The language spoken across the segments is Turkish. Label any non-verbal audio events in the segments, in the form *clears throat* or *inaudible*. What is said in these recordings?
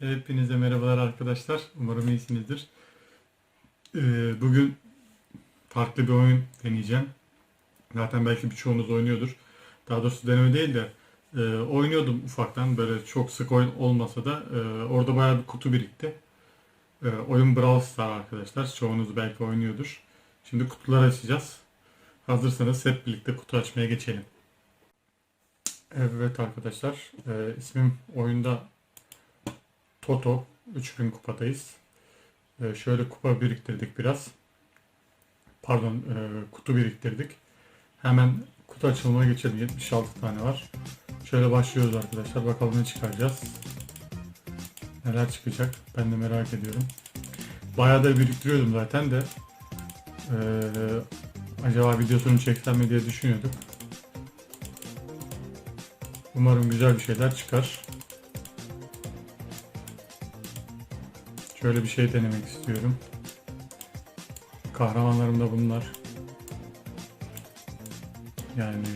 Hepinize merhabalar arkadaşlar. Umarım iyisinizdir. Ee, bugün farklı bir oyun deneyeceğim. Zaten belki birçoğunuz oynuyordur. Daha doğrusu deneme değil de e, oynuyordum ufaktan. Böyle çok sık oyun olmasa da e, orada bayağı bir kutu birikti. E, oyun Brawl Stars arkadaşlar. Çoğunuz belki oynuyordur. Şimdi kutular açacağız. Hazırsanız hep birlikte kutu açmaya geçelim. Evet arkadaşlar. E, ismim oyunda Toto 3000 kupadayız. Ee, şöyle kupa biriktirdik biraz. Pardon, e, kutu biriktirdik. Hemen kutu açılımına geçelim. 76 tane var. Şöyle başlıyoruz arkadaşlar. Bakalım ne çıkaracağız. Neler çıkacak? Ben de merak ediyorum. Bayağı da biriktiriyordum zaten de. Ee, acaba videosunu çeksem mi diye düşünüyorduk. Umarım güzel bir şeyler çıkar. Şöyle bir şey denemek istiyorum. Kahramanlarım da bunlar. Yani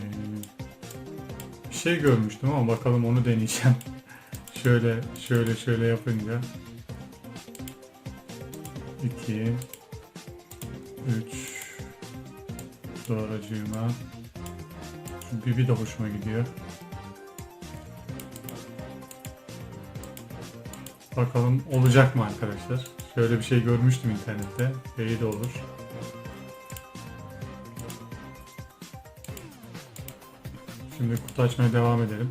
bir şey görmüştüm ama bakalım onu deneyeceğim. *laughs* şöyle şöyle şöyle yapınca 2 3 sonracığıma şu Bibi de hoşuma gidiyor. Bakalım olacak mı arkadaşlar? Şöyle bir şey görmüştüm internette. İyi de olur. Şimdi kutu açmaya devam edelim.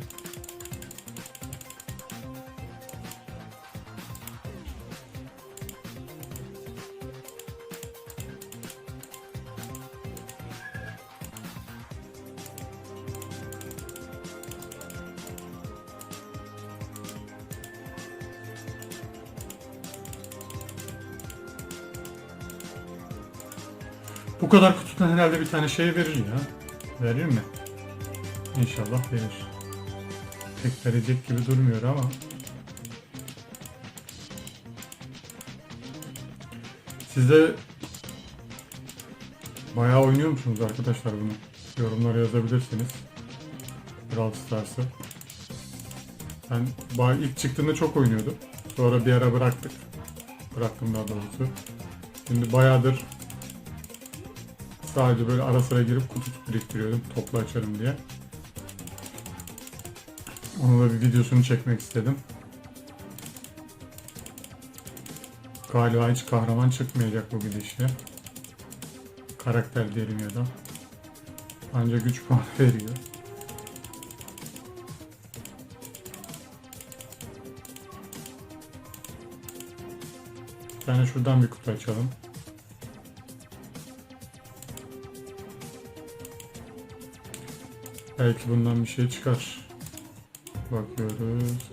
Bu kadar kutudan herhalde bir tane şey verir ya. Verir mi? İnşallah verir. Pek verecek gibi durmuyor ama. Siz de bayağı oynuyor musunuz arkadaşlar bunu? Yorumlara yazabilirsiniz. Brawl Stars'ı. Ben bay- ilk çıktığında çok oynuyordum. Sonra bir ara bıraktık. Bıraktım daha doğrusu. Şimdi bayağıdır Sadece böyle ara sıra girip kutu biriktiriyordum toplu açarım diye. Onun da bir videosunu çekmek istedim. Galiba hiç kahraman çıkmayacak bu gidişle. Karakter diyelim ya da. Ancak güç puanı *laughs* veriyor. Tane şuradan bir kutu açalım. Belki bundan bir şey çıkar. Bakıyoruz.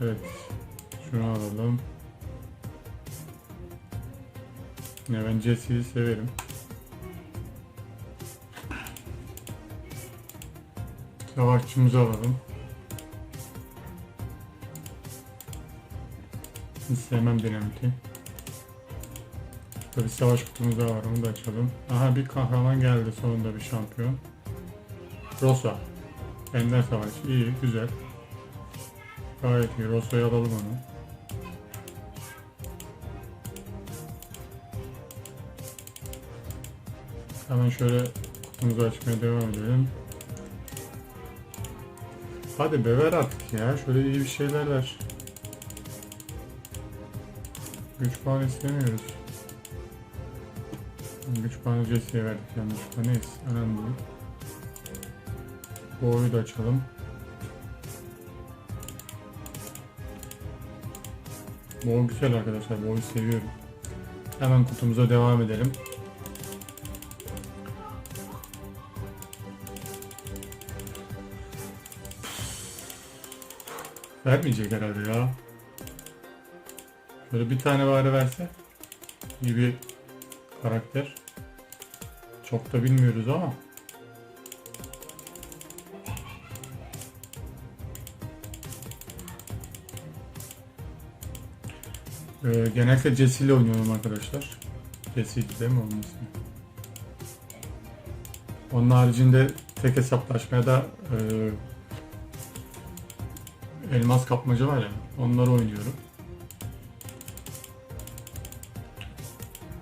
Evet. Şunu alalım. Ya ben Jesse'yi severim. Savaşçımızı alalım. Hiç sevmem dinamiti. Bir savaş kutumuz daha var onu da açalım. Aha bir kahraman geldi sonunda bir şampiyon. Rosa. Ender Savaş. İyi, güzel. Gayet iyi. Rosa'yı alalım onu. Hemen şöyle kutumuzu açmaya devam edelim. Hadi be artık ya. Şöyle iyi bir şeyler ver. Güç puanı istemiyoruz. Güç puanı Jesse'ye verdik yanlışlıkla. Neyse. Önemli değil. Boğuyu da açalım. Boğu güzel arkadaşlar. Boğuyu seviyorum. Hemen kutumuza devam edelim. Vermeyecek herhalde ya. Böyle bir tane bari verse. İyi bir karakter. Çok da bilmiyoruz ama. Ee, genellikle Jesse ile oynuyorum arkadaşlar. Jesse değil mi ismi? Onun haricinde tek hesaplaşmaya da e, elmas kapmaca var ya onları oynuyorum.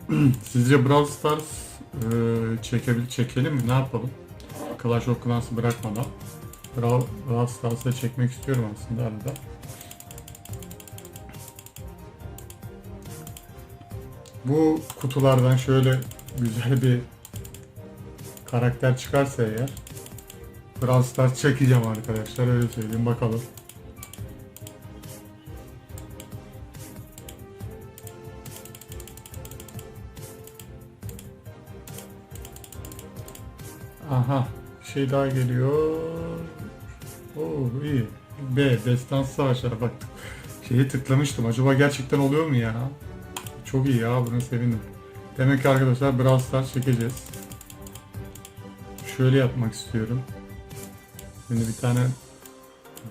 *clears throat* Sizce Brawl Stars e, çekebil çekelim mi? Ne yapalım? Clash of Clans'ı bırakmadan. Brawl, Brawl Stars'a çekmek istiyorum aslında arada. Bu kutulardan şöyle güzel bir karakter çıkarsa eğer Brawl çekeceğim arkadaşlar öyle söyleyeyim bakalım. Aha şey daha geliyor. Oo iyi. B Destans Savaşlar bak şeyi tıklamıştım. Acaba gerçekten oluyor mu ya? Çok iyi ya bunu sevindim. Demek ki arkadaşlar Brawl Stars çekeceğiz. Şöyle yapmak istiyorum. Şimdi bir tane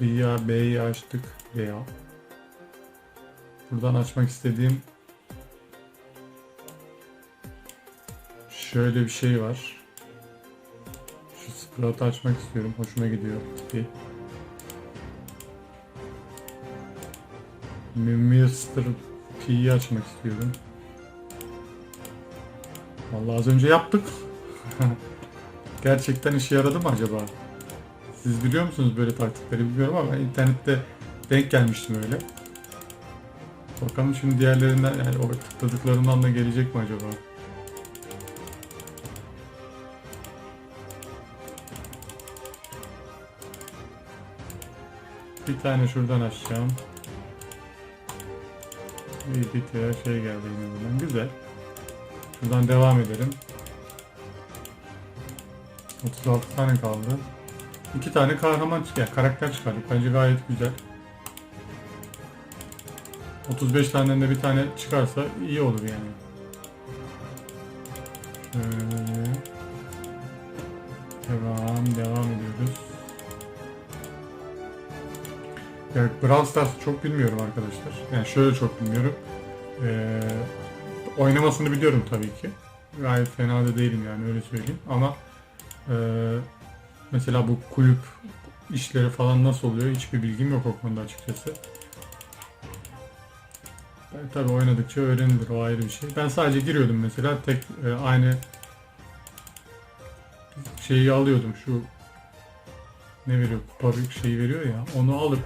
B'yi B'yi açtık. Veya buradan açmak istediğim şöyle bir şey var. Şu Sprout'u açmak istiyorum. Hoşuma gidiyor tipi. Mr. P'yi açmak istiyorum. Vallahi az önce yaptık. *laughs* Gerçekten işe yaradı mı acaba? Siz biliyor musunuz böyle taktikleri bilmiyorum ama internette denk gelmiştim öyle. Bakalım şimdi diğerlerinden yani o tıkladıklarından da gelecek mi acaba? Bir tane şuradan açacağım. İyi bir şey geldi yine buradan. Güzel. Şuradan devam edelim. 36 tane kaldı. İki tane kahraman çıkıyor. Yani karakter çıkardık. Bence gayet güzel. 35 taneden de bir tane çıkarsa iyi olur yani. Şöyle. Devam, devam ediyoruz. Ya Brawl Stars'ı çok bilmiyorum arkadaşlar. Yani şöyle çok bilmiyorum. Ee, oynamasını biliyorum tabii ki. Gayet fena da değilim yani öyle söyleyeyim. Ama ee, mesela bu kulüp işleri falan nasıl oluyor hiçbir bilgim yok o konuda açıkçası. Ben tabii oynadıkça öğrenilir o ayrı bir şey. Ben sadece giriyordum mesela tek e, aynı şeyi alıyordum şu ne veriyor kupa şeyi veriyor ya onu alıp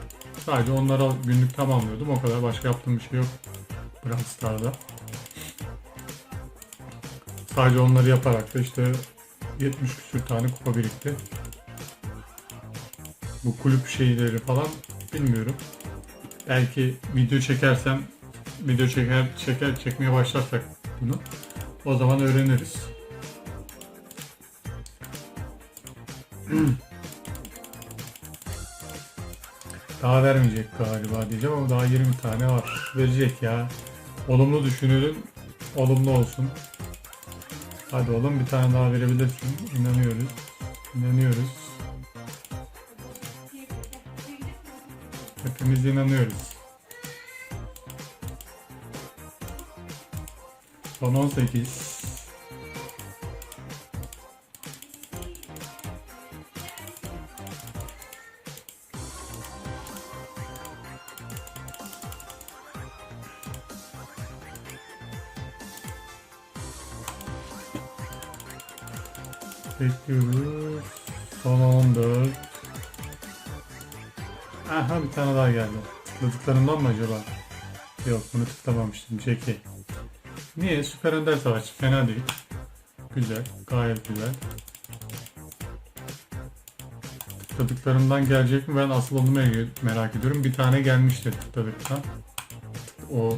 sadece onları al, günlük tamamlıyordum o kadar başka yaptığım bir şey yok Brawl Stars'da. Sadece onları yaparak da işte 70 küsür tane kupa birikti. Bu kulüp şeyleri falan bilmiyorum. Belki video çekersem video çeker çeker çekmeye başlarsak bunu o zaman öğreniriz. *clears throat* Daha vermeyecek galiba diyeceğim ama daha 20 tane var. Verecek ya. Olumlu düşünelim. Olumlu olsun. Hadi oğlum bir tane daha verebilirsin. İnanıyoruz. İnanıyoruz. Hepimiz inanıyoruz. Son 18. Bekliyoruz. 14. Aha bir tane daha geldi. Tıkladıklarımdan mı acaba? Yok bunu tıklamamıştım. Jackie. Niye? Süper Önder Savaşçı. Fena değil. Güzel. Gayet güzel. Tıkladıklarımdan gelecek mi? Ben asıl onu merak ediyorum. Bir tane gelmişti tıkladıktan. O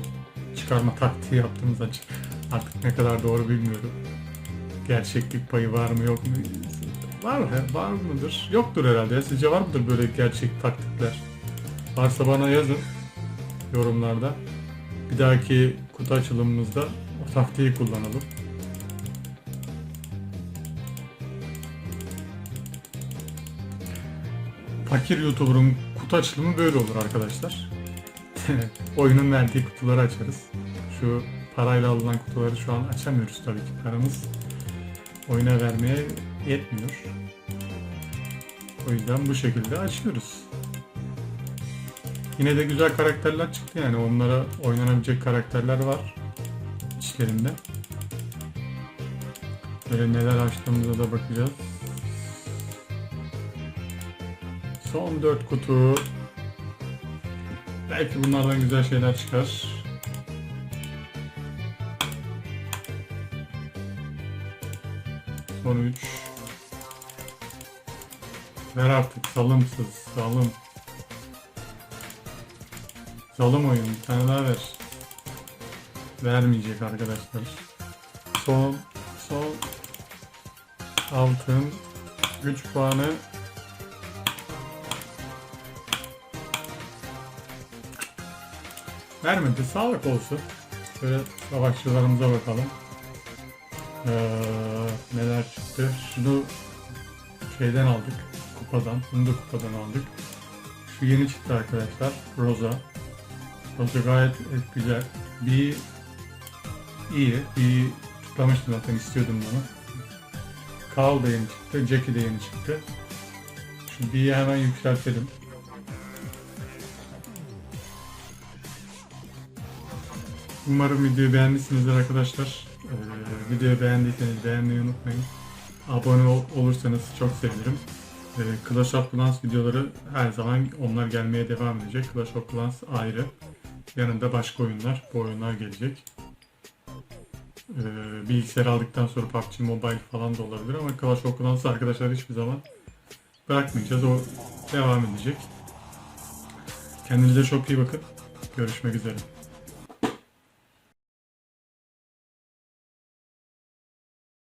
çıkarma taktiği yaptığımız açık. Artık ne kadar doğru bilmiyorum. Gerçeklik payı var mı yok mu? Var mı? Var mıdır? Yoktur herhalde. Sizce var mıdır böyle gerçek taktikler? Varsa bana yazın yorumlarda. Bir dahaki kutu açılımımızda o taktiği kullanalım. Fakir YouTuber'ın kutu açılımı böyle olur arkadaşlar. *laughs* Oyunun verdiği kutuları açarız. Şu parayla alınan kutuları şu an açamıyoruz tabii ki. Paramız oyuna vermeye yetmiyor. O yüzden bu şekilde açıyoruz. Yine de güzel karakterler çıktı yani onlara oynanabilecek karakterler var içlerinde. Böyle neler açtığımıza da bakacağız. Son 4 kutu. Belki bunlardan güzel şeyler çıkar. Son 3. Ver artık salımsız salım. Salım oyun bir tane daha ver. Vermeyecek arkadaşlar. Son son altın güç puanı Vermedi. Sağlık olsun. Şöyle savaşçılarımıza bakalım. Ee, neler çıktı? Şunu şeyden aldık. Kupadan. Bunu da kupadan aldık. Şu yeni çıktı arkadaşlar. Rosa. Rosa gayet güzel. Bir iyi. Bir tutlamıştım zaten istiyordum bunu. Carl da yeni çıktı. Jackie de yeni çıktı. Şu B'yi hemen yükseltelim. Umarım videoyu beğenmişsinizdir arkadaşlar. Videoyu beğendiyseniz beğenmeyi unutmayın. Abone ol- olursanız çok sevinirim. Ee, Clash of Clans videoları her zaman onlar gelmeye devam edecek. Clash of Clans ayrı. Yanında başka oyunlar, bu oyunlar gelecek. Ee, bilgisayar aldıktan sonra PUBG Mobile falan da olabilir ama Clash of Clans'ı arkadaşlar hiçbir zaman bırakmayacağız. O devam edecek. Kendinize çok iyi bakın. Görüşmek üzere.